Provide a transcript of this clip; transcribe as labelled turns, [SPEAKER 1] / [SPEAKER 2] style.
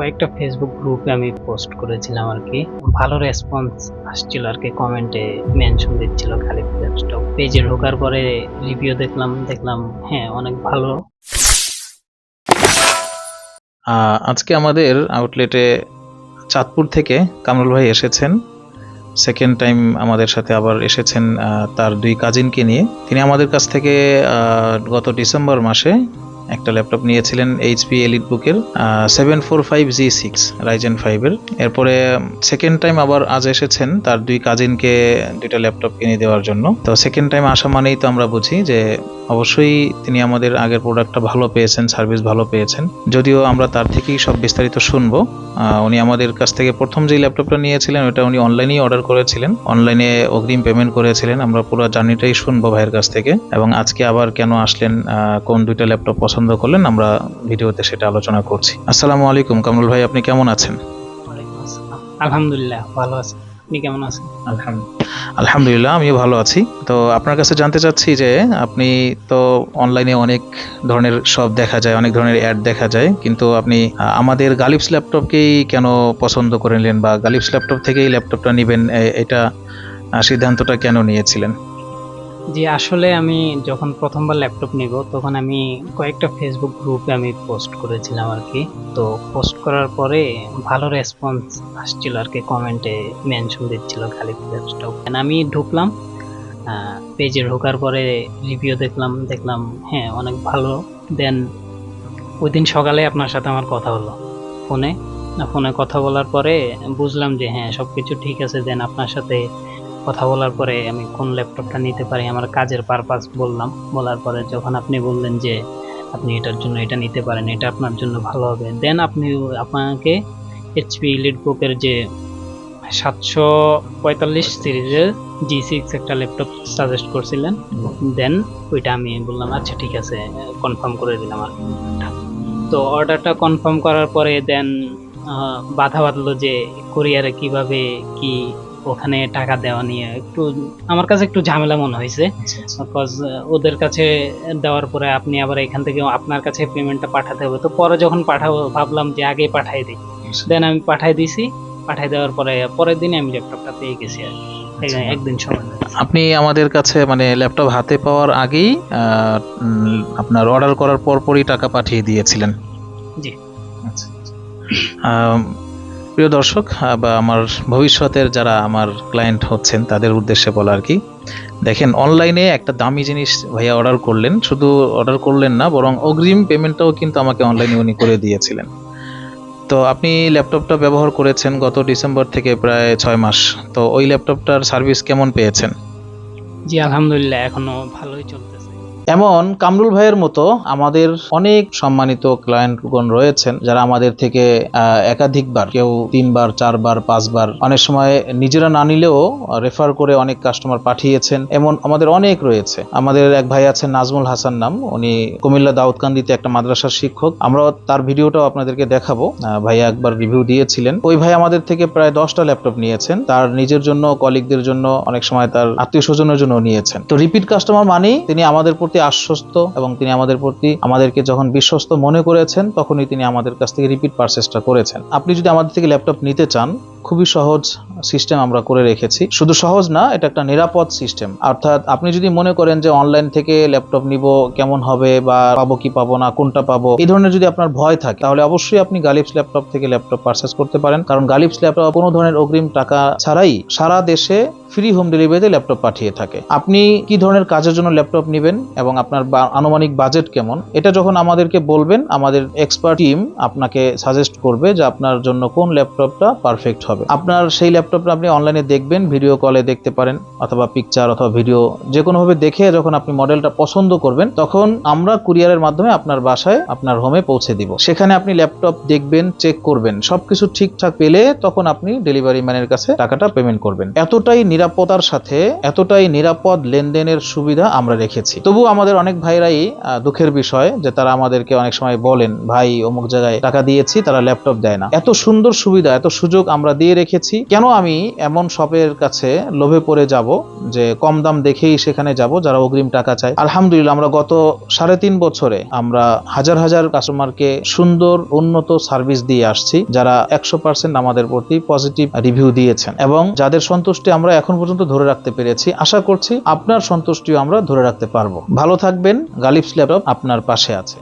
[SPEAKER 1] কয়েকটা ফেসবুক গ্রুপে আমি পোস্ট করেছিলাম আর কি। ভালো রেসপন্স আসছিল আর কি কমেন্টে মেনশন দিচ্ছিল খালি পেজে ঢোকার পরে রিভিউ দেখলাম দেখলাম হ্যাঁ অনেক ভালো।
[SPEAKER 2] আজকে আমাদের আউটলেটে চাঁদপুর থেকে কামরুল ভাই এসেছেন। সেকেন্ড টাইম আমাদের সাথে আবার এসেছেন তার দুই কাজিনকে নিয়ে। তিনি আমাদের কাছ থেকে গত ডিসেম্বর মাসে একটা ল্যাপটপ নিয়েছিলেন এইচপি এলিট বুকের seven four five G six Ryzen ফাইভের এরপরে সেকেন্ড টাইম আবার আজ এসেছেন তার দুই কাজিনকে দুইটা ল্যাপটপ কিনে দেওয়ার জন্য। তো সেকেন্ড টাইম আসা মানেই তো আমরা বুঝি যে অবশ্যই তিনি আমাদের আগের প্রোডাক্টটা ভালো পেয়েছেন সার্ভিস ভালো পেয়েছেন। যদিও আমরা তার থেকেই সব বিস্তারিত শুনব। উনি আমাদের কাছ থেকে প্রথম যে ল্যাপটপটা নিয়েছিলেন, ওটা উনি অনলাইনেই অর্ডার করেছিলেন। অনলাইনে অগ্রিম পেমেন্ট করেছিলেন। আমরা পুরো জার্নিটাই শুনব ভাইয়ের কাছ থেকে। এবং আজকে আবার কেন আসলেন কোন দুইটা ল্যাপটপ পছন্দ করলেন, আমরা ভিডিওতে সেটা আলোচনা করছি। আসসালামু আলাইকুম, কামরুল ভাই, আপনি কেমন আছেন?
[SPEAKER 1] আলহামদুলিল্লাহ, ভালো আছি। আপনি কেমন আছেন?
[SPEAKER 2] আলহামদুলিল্লাহ। আলহামদুলিল্লাহ, আমিও ভালো আছি। তো আপনার কাছে জানতে চাচ্ছি যে, আপনি তো অনলাইনে অনেক ধরনের সব দেখা যায়, অনেক ধরনের অ্যাড দেখা যায়, কিন্তু আপনি আমাদের গালিপস ল্যাপটপকেই কেন পছন্দ করে নিলেন বা গালিপস ল্যাপটপ থেকেই ল্যাপটপটা নেবেন এটা সিদ্ধান্তটা কেন নিয়েছিলেন?
[SPEAKER 1] জি, আসলে আমি যখন প্রথমবার ল্যাপটপ নিব, তখন আমি কয়েকটা ফেসবুক গ্রুপে আমি পোস্ট করেছিলাম আর কি তো পোস্ট করার পরে ভালো রেসপন্স আসছিল আর কি কমেন্টে মেনশন দিচ্ছিল খালি ল্যাপটপ আমি ঢুকলাম পেজে ঢোকার পরে রিভিউ দেখলাম দেখলাম হ্যাঁ অনেক ভালো। দেন ওই দিন সকালে আপনার সাথে আমার কথা হলো ফোনে। ফোনে কথা বলার পরে বুঝলাম যে হ্যাঁ সব কিছু ঠিক আছে। দেন আপনার সাথে কথা বলার পরে আমি কোন ল্যাপটপটা নিতে পারি, আমার কাজের পারপাস বললাম বলার পরে যখন আপনি বললেন যে আপনি এটার জন্য এটা নিতে পারেন, এটা আপনার জন্য ভালো হবে দেন আপনি আপনাকে এইচপি ইলিট বুকের যে সাতশো পঁয়তাল্লিশ সিরিজের জি সিক্স একটা ল্যাপটপ সাজেস্ট করছিলেন দেন ওইটা আমি বললাম আচ্ছা ঠিক আছে কনফার্ম করে দিলাম আর। তো অর্ডারটা কনফার্ম করার পরে দেন বাধা বাঁধলো যে কোরিয়ারে কীভাবে কি ওখানে টাকা দেওয়া নিয়ে একটু আমার কাছে একটু ঝামেলা মনে হয়েছে। বিকজ ওদের কাছে দেওয়ার পরে আপনি আবার এখান থেকে আপনার কাছে পেমেন্টটা পাঠাতে হবে। তো পরে যখন পাঠাবো ভাবলাম যে আগে পাঠাই দিই। দেন আমি পাঠাই দিছি। পাঠাই দেওয়ার পরে পরের দিনে আমি ল্যাপটপটা পেয়ে গেছি আর।
[SPEAKER 2] আচ্ছা।
[SPEAKER 1] একদিন সময়
[SPEAKER 2] আপনি আমাদের কাছে মানে ল্যাপটপ হাতে পাওয়ার আগেই আপনার অর্ডার করার পরপরই টাকা পাঠিয়ে দিয়েছিলেন।
[SPEAKER 1] জি।
[SPEAKER 2] আচ্ছা আম, প্রিয় দর্শক বা আমার ভবিষ্যতের যারা আমার ক্লায়েন্ট হচ্ছেন, তাদের উদ্দেশ্যে বলা আর কি। দেখেন অনলাইনে একটা দামি জিনিস ভাইয়া অর্ডার করলেন। শুধু অর্ডার করলেন না, বরং অগ্রিম পেমেন্টটাও কিন্তু আমাকে অনলাইনে উনি করে দিয়েছিলেন। তো আপনি ল্যাপটপটা ব্যবহার করেছেন গত ডিসেম্বর থেকে প্রায় ছয় মাস। তো ওই ল্যাপটপটার সার্ভিস কেমন পেয়েছেন?
[SPEAKER 1] জি, আলহামদুলিল্লাহ, এখনও ভালোই চলতেছে।
[SPEAKER 2] এমন কামরুল ভাইয়ের মতো আমাদের অনেক সম্মানিত ক্লায়েন্টগণ রয়েছেন যারা আমাদের থেকে একাধিকবার, কেউ তিনবার, চারবার, পাঁচবার, অনেক সময় নিজেরা না নিলেও রেফার করে অনেক কাস্টমার পাঠিয়েছেন। এমন আমাদের অনেক রয়েছে। আমাদের এক ভাই আছেন নাজমুল হাসান নাম। উনি কুমিল্লা দাউদকান্দিতে একটা মাদ্রাসার শিক্ষক। আমরা তার ভিডিওটাও আপনাদেরকে দেখাবো। ভাইয়া একবার রিভিউ দিয়েছিলেন। ওই ভাই আমাদের থেকে প্রায় দশটা ল্যাপটপ নিয়েছেন। তার নিজের জন্য কলিগদের জন্য, অনেক সময় তার আত্মীয় স্বজনের জন্য নিয়েছেন। তো রিপিট কাস্টমার মানেই তিনি আমাদের প্রতি আশ্বস্ত এবং তিনি আমাদের প্রতি আমাদেরকে যখন বিশ্বস্ত মনে করেছেন, তখনই তিনি আমাদের কাছ থেকে রিপিট পারচেসটা করেছেন। আপনি যদি আমাদের থেকে ল্যাপটপ নিতে চান খুবই সহজ সিস্টেম আমরা করে রেখেছি। শুধু সহজ না, এটা একটা নিরাপদ সিস্টেম অর্থাৎ আপনি যদি মনে করেন যে অনলাইন থেকে ল্যাপটপ নিব, কেমন হবে বা পাবো কি পাবো না, কোনটা পাবো, এই ধরনের যদি আপনার ভয় থাকে, তাহলে অবশ্যই আপনি গালিপস ল্যাপটপ থেকে ল্যাপটপ পারচেস করতে পারেন। কারণ গালিপস ল্যাপটপ কোনো ধরনের অগ্রিম টাকা ছাড়াই সারা দেশে ফ্রি হোম ডেলিভারিতে ল্যাপটপ পাঠিয়ে থাকে। আপনি কি ধরনের কাজের জন্য ল্যাপটপ নেবেন এবং আপনার আনুমানিক বাজেট কেমন, এটা যখন আমাদেরকে বলবেন, আমাদের এক্সপার্ট টিম আপনাকে সাজেস্ট করবে যে আপনার জন্য কোন ল্যাপটপটা পারফেক্ট হবে। আপনার সেই ল্যাপটপটা আপনি অনলাইনে দেখবেন ভিডিও কলে দেখতে পারেন, অথবা পিকচার অথবা ভিডিও যে কোনোভাবে দেখে যখন আপনি মডেলটা পছন্দ করবেন, তখন আমরা কুরিয়ারের মাধ্যমে আপনার বাসায়, আপনার হোমে পৌঁছে দিব। সেখানে আপনি ল্যাপটপ দেখবেন চেক করবেন, সবকিছু ঠিকঠাক পেলে তখন আপনি ডেলিভারি ম্যানের কাছে টাকাটা পেমেন্ট করবেন। এতটাই নিরাপদার সাথে, এতটাই নিরাপদ লেনদেনের সুবিধা আমরা রেখেছি। তবু আমাদের অনেক ভাইরাই দুঃখের বিষয় যে তারা আমাদেরকে অনেক সময় বলেন, ভাই, অমুক জায়গায় টাকা দিয়েছি, তারা ল্যাপটপ দেয় না। এত সুন্দর সুবিধা, এত সুযোগ আমরা দিয়ে রেখেছি। কেন আমি এমন শপের কাছে লোভে পড়ে যাব যে কম দাম দেখেই সেখানে যাব যারা অগ্রিম টাকা চায়? আলহামদুলিল্লাহ, আমরা গত সাড়ে তিন বছরে আমরা হাজার হাজার কাস্টমারকে সুন্দর, উন্নত সার্ভিস দিয়ে আসছি, যারা একশো পার্সেন্ট আমাদের প্রতি পজিটিভ রিভিউ দিয়েছেন। এবং যাদের সন্তুষ্টি আমরা এখন পর্যন্ত ধরে রাখতে পেরেছি, আশা করছি আপনার সন্তুষ্টিও আমরা ধরে রাখতে পারব। ভালো থাকবেন, গালিবস ল্যাপটপ আপনার পাশে আছে।